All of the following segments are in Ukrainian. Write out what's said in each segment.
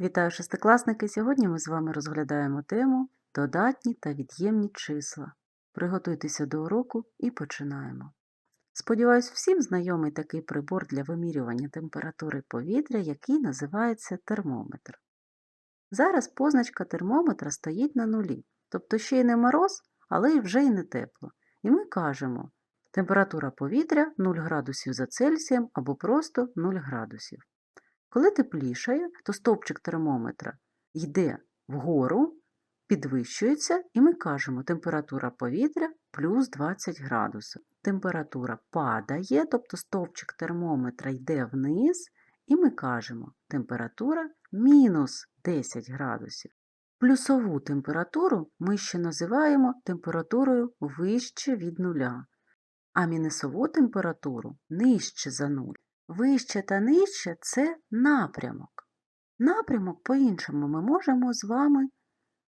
Вітаю шестикласники! Сьогодні ми з вами розглядаємо тему Додатні та від'ємні числа. Приготуйтеся до уроку і починаємо. Сподіваюсь, всім знайомий такий прибор для вимірювання температури повітря, який називається термометр. Зараз позначка термометра стоїть на нулі, тобто ще й не мороз, але й вже й не тепло. І ми кажемо, температура повітря 0 градусів за Цельсієм або просто 0 градусів. Коли теплішає, то стовпчик термометра йде вгору, підвищується, і ми кажемо температура повітря плюс 20 градусів. Температура падає, тобто стовпчик термометра йде вниз, і ми кажемо температура мінус 10 градусів. Плюсову температуру ми ще називаємо температурою вище від нуля, а мінусову температуру нижче за нуль. Вище та нижче це напрямок. Напрямок по-іншому ми можемо з вами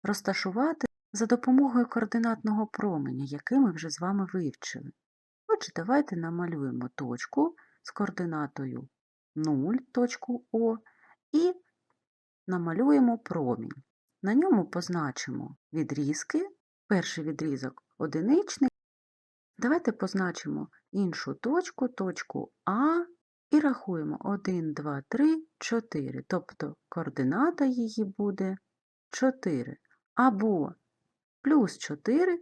розташувати за допомогою координатного променя, який ми вже з вами вивчили. Отже, давайте намалюємо точку з координатою 0, точку О, і намалюємо промінь. На ньому позначимо відрізки. Перший відрізок одиничний. Давайте позначимо іншу точку, точку А, і рахуємо 1, 2, 3, 4. Тобто координата її буде 4. Або плюс 4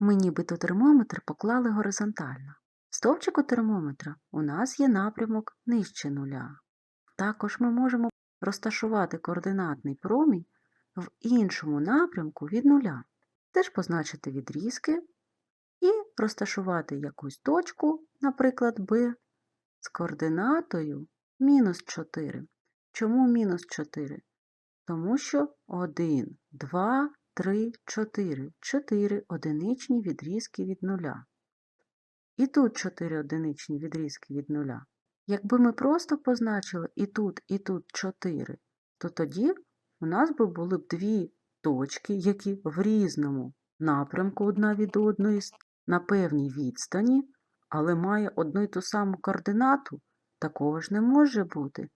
ми нібито термометр поклали горизонтально. В стовпчику термометра у нас є напрямок нижче нуля. Також ми можемо розташувати координатний промінь в іншому напрямку від нуля. Теж позначити відрізки і розташувати якусь точку, наприклад, Б, з координатою мінус 4. Чому мінус 4? Тому що 1, 2, 3, 4. 4 одиничні відрізки від нуля. І тут 4 одиничні відрізки від нуля. Якби ми просто позначили і тут, і тут 4, то тоді у нас би були б дві точки, які в різному напрямку одна від одної на певній відстані, але має одну й ту саму координату, такого ж не може бути.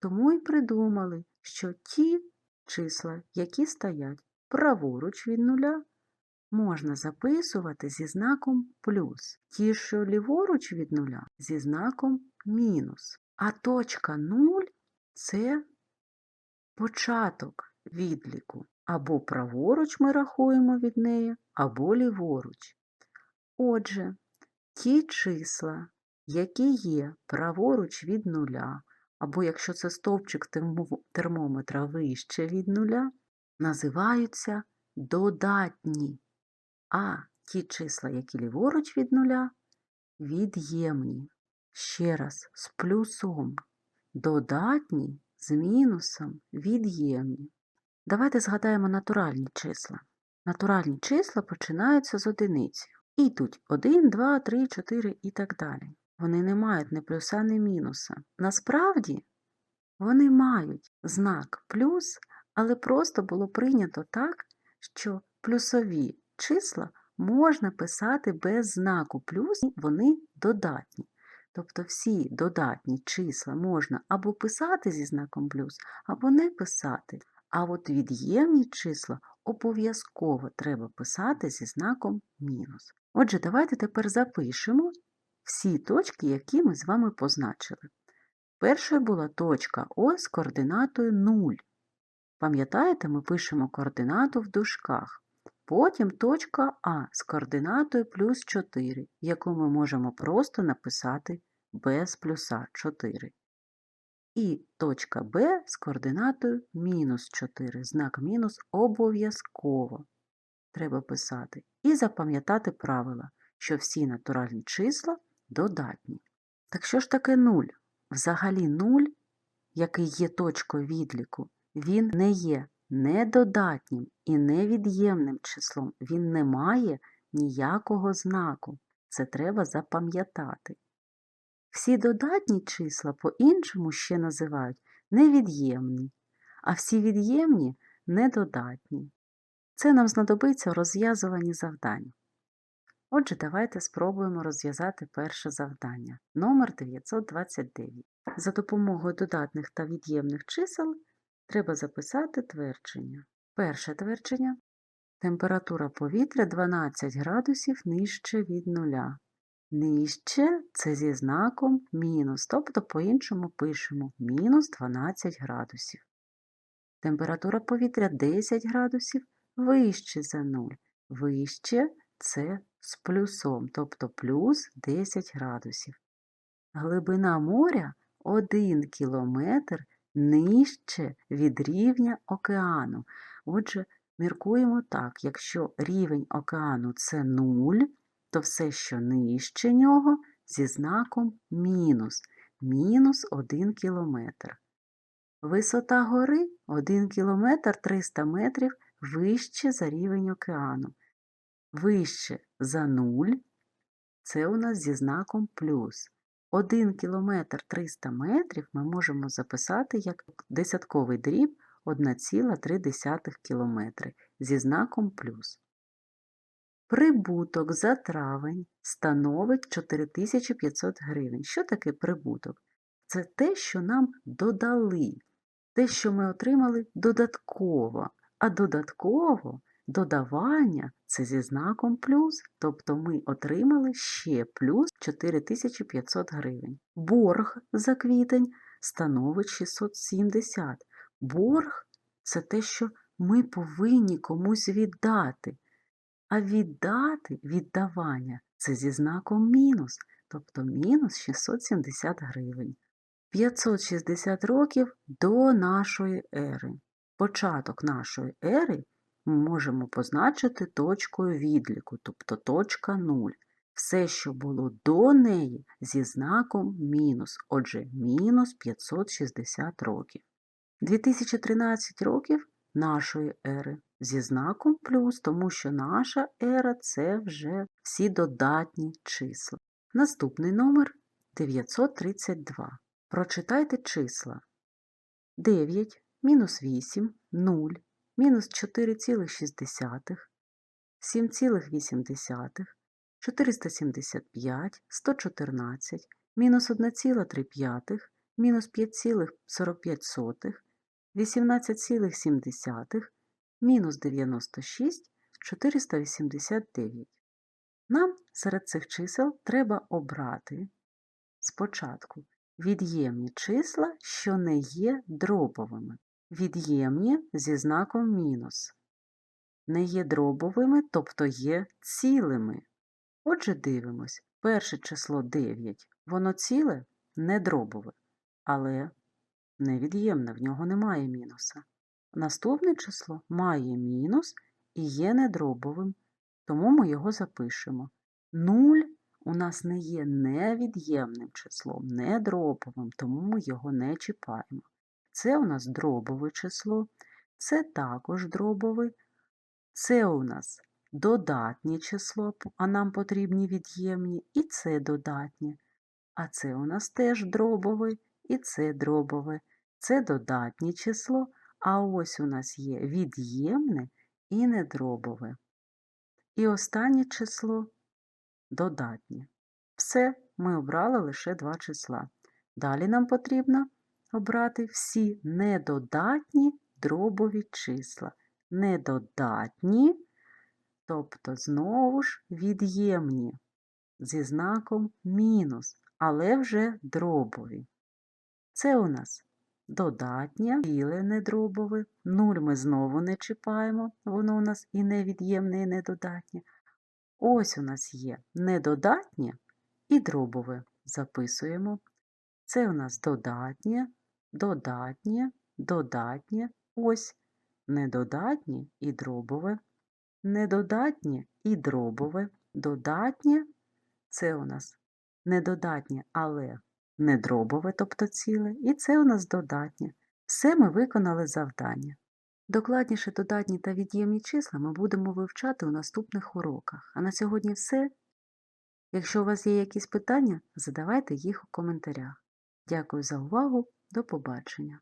Тому й придумали, що ті числа, які стоять праворуч від нуля, можна записувати зі знаком плюс, ті, що ліворуч від нуля зі знаком мінус. А точка 0 це початок відліку. Або праворуч ми рахуємо від неї, або ліворуч. Отже, ті числа, які є праворуч від нуля, або якщо це стовпчик термометра вище від нуля, називаються додатні, а ті числа, які ліворуч від нуля, від'ємні. Ще раз, з плюсом. Додатні з мінусом від'ємні. Давайте згадаємо натуральні числа. Натуральні числа починаються з одиницею. І йдуть 1, 2, 3, 4 і так далі. Вони не мають ні плюса, ні мінуса. Насправді, вони мають знак плюс, але просто було прийнято так, що плюсові числа можна писати без знаку плюс, вони додатні. Тобто всі додатні числа можна або писати зі знаком плюс, або не писати. А от від'ємні числа обов'язково треба писати зі знаком мінус. Отже, давайте тепер запишемо всі точки, які ми з вами позначили. Першою була точка О з координатою 0. Пам'ятаєте, ми пишемо координату в дужках. Потім точка А з координатою плюс 4, яку ми можемо просто написати без плюса 4. І точка Б з координатою мінус 4. Знак мінус обов'язково треба писати. І запам'ятати правила, що всі натуральні числа додатні. Так що ж таке 0? Взагалі 0, який є точкою відліку, він не є недодатнім і невід'ємним числом. Він не має ніякого знаку. Це треба запам'ятати. Всі додатні числа по-іншому ще називають невід'ємні, а всі від'ємні недодатні. Це нам знадобиться в розв'язуванні завдань. Отже, давайте спробуємо розв'язати перше завдання. Номер 929. За допомогою додатних та від'ємних чисел треба записати твердження. Перше твердження. Температура повітря 12 градусів нижче від нуля. Нижче це зі знаком мінус, тобто по-іншому пишемо мінус 12 градусів. Температура повітря 10 градусів вище за 0. Вище це з плюсом, тобто плюс 10 градусів. Глибина моря 1 кілометр нижче від рівня океану. Отже, міркуємо так, якщо рівень океану це 0, то все, що нижче нього, зі знаком мінус, мінус 1 кілометр. Висота гори 1 кілометр 300 метрів вище за рівень океану. Вище за 0 це у нас зі знаком плюс. 1 кілометр 300 метрів ми можемо записати як десятковий дріб 1,3 кілометри зі знаком плюс. Прибуток за травень становить 4500 гривень. Що таке прибуток? Це те, що нам додали, те, що ми отримали додатково, а додатково додавання це зі знаком плюс, тобто ми отримали ще плюс 4500 гривень. Борг за квітень становить 670. Борг це те, що ми повинні комусь віддати. А віддати віддавання це зі знаком мінус, тобто мінус 670 гривень. 560 років до нашої ери. Початок нашої ери ми можемо позначити точкою відліку, тобто точка 0. Все, що було до неї, зі знаком мінус, отже, мінус 560 років. 2013 років нашої ери зі знаком плюс, тому що наша ера це вже всі додатні числа. Наступний номер 932. Прочитайте числа 9, мінус 8, 0, мінус 4,6, 7,8, 475, 114, мінус 1,3, мінус 5,45, 18,7, мінус 96, 489. Нам серед цих чисел треба обрати спочатку від'ємні числа, що не є дробовими. Від'ємні зі знаком мінус. Не є дробовими, тобто є цілими. Отже, дивимось, перше число 9, воно ціле, не дробове, але невід'ємне, в нього немає мінуса. Наступне число має мінус і є недробовим, тому ми його запишемо. 0 у нас не є невід'ємним числом, не дробовим, тому ми його не чіпаємо. Це у нас дробове число, це також дробове, це у нас додатнє число, а нам потрібні від'ємні, і це додатнє. А це у нас теж дробове, і це дробове, це додатнє число, а ось у нас є від'ємне і недробове. І останнє число додатнє. Все, ми обрали лише два числа. Далі нам потрібно обрати всі недодатні дробові числа. Недодатні, тобто знову ж від'ємні зі знаком мінус, але вже дробові. Це у нас додатнє, ціле недробове, нуль ми знову не чіпаємо, воно у нас і невід'ємне, і недодатнє. Ось у нас є недодатнє і дробове. Записуємо. Це у нас додатнє, додатнє, додатнє, ось недодатнє і дробове, недодатнє і дробове, додатнє це у нас недодатнє, але не дробове, тобто ціле, і це у нас додатнє. Все ми виконали завдання. Докладніше додатні та від'ємні числа ми будемо вивчати у наступних уроках. А на сьогодні все. Якщо у вас є якісь питання, задавайте їх у коментарях. Дякую за увагу, до побачення!